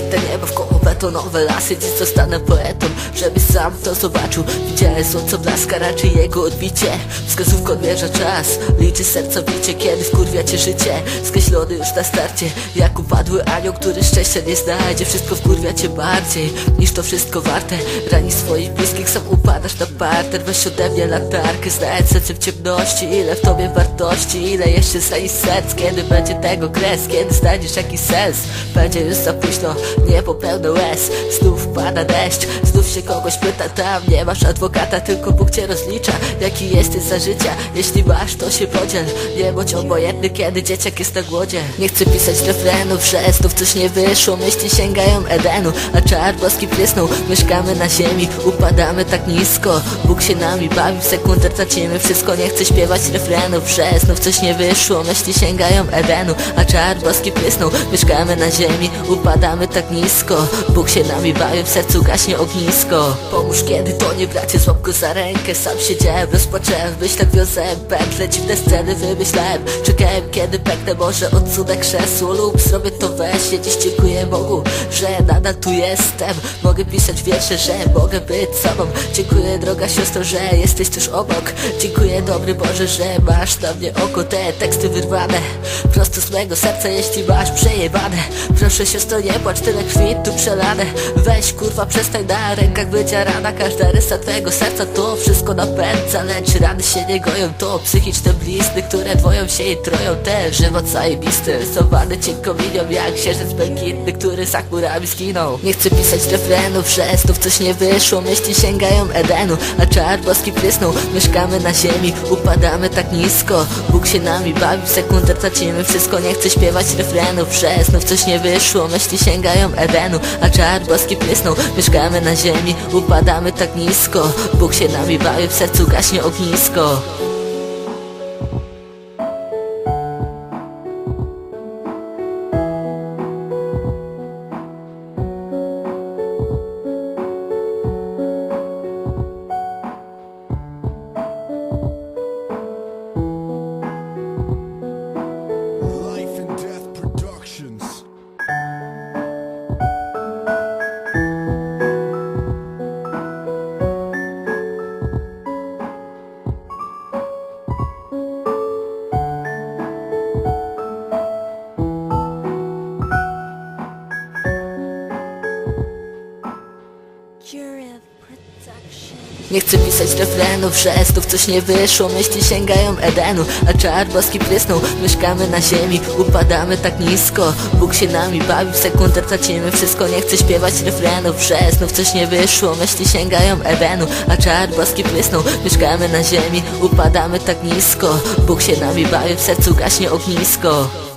Metalowe kite niebo w koło nowe lasy Dziś zostanę poetą, żebyś sam to zobaczył. Widziałem słońce blaska, raczej jego odbicie. Wskazówką odmierza czas, liczy serca bicie Kiedy wkurwia cię życie, skreślony już na starcie. Jak upadły anioł, który szczęścia nie znajdzie. Wszystko wkurwia cię bardziej, niż to wszystko warte. Rani swoich bliskich, sam upadasz na parter. Weź ode mnie latarkę, znając w ciemności. Ile w tobie wartości, ile jeszcze zajść serc Kiedy będzie tego kres, kiedy znajdziesz jakiś sens. Będzie już za późno, nie popełnę łez. Znów pada deszcz, znów się kogoś pyta Tam nie masz adwokata, tylko Bóg cię rozlicza. Jaki jesteś za życia, jeśli masz to się podziel. Nie bądź obojętny, kiedy dzieciak jest na głodzie. Nie chcę pisać refrenów, że znów coś nie wyszło. Myśli sięgają Edenu, a czar boski prysnął Mieszkamy na ziemi, upadamy tak nisko. Bóg się nami bawi, w sekundę tracimy wszystko. Nie chcę śpiewać refrenów, że znów coś nie wyszło. Myśli sięgają Edenu, a czar boski prysnął Mieszkamy na ziemi, upadamy tak nisko. Bóg się nami bawi, w sercu gaśnie ognisko Pomóż kiedy to nie bracie, złap go za rękę. Sam siedziałem, rozpocząłem, w myślach wiązałem pętle Dziwne sceny wymyślałem, czekałem kiedy pęknę. Może odsunę krzesło lub zrobię to weź Dziś dziękuję Bogu, że nadal tu jestem. Mogę pisać wiersze, że mogę być sobą. Dziękuję droga siostro, że jesteś tuż obok. Dziękuję dobry Boże, że masz na mnie oko. Te teksty wyrwane prosto z mego serca Jeśli masz przejebane. Proszę siostro nie płacz, tyle krwi tu przelane. Weź kurwa przestań na rękach bycia rana Każda rysa twojego serca to wszystko napędza Lecz rany się nie goją, to psychiczne blizny Które dwoją się i troją te żywot zajebisty Rysowany cienką linią jak księżyc błękitny Który za chmurami skinął Nie chcę pisać refrenów, że znów coś nie wyszło Myśli sięgają Edenu, a czar boski prysnął. Mieszkamy na ziemi, upadamy tak nisko Bóg się nami bawi, w sekundę tracimy wszystko Nie chcę śpiewać refrenów, że znów coś nie wyszło Myśli sięgają Edenu, a czar boski prysnął. Mieszkamy na ziemi, upadamy tak nisko Bóg się nami bawi, w sercu gaśnie ognisko Nie chcę pisać refrenów, znów coś nie wyszło. Myśli sięgają Edenu, a czar boski prysnął. Mieszkamy na ziemi, upadamy tak nisko. Bóg się nami bawi, w sekundę tracimy wszystko. Nie chcę śpiewać refrenów, znów coś nie wyszło. Myśli sięgają Edenu, a czar boski prysnął. Mieszkamy na ziemi, upadamy tak nisko. Bóg się nami bawi, w sercu gaśnie ognisko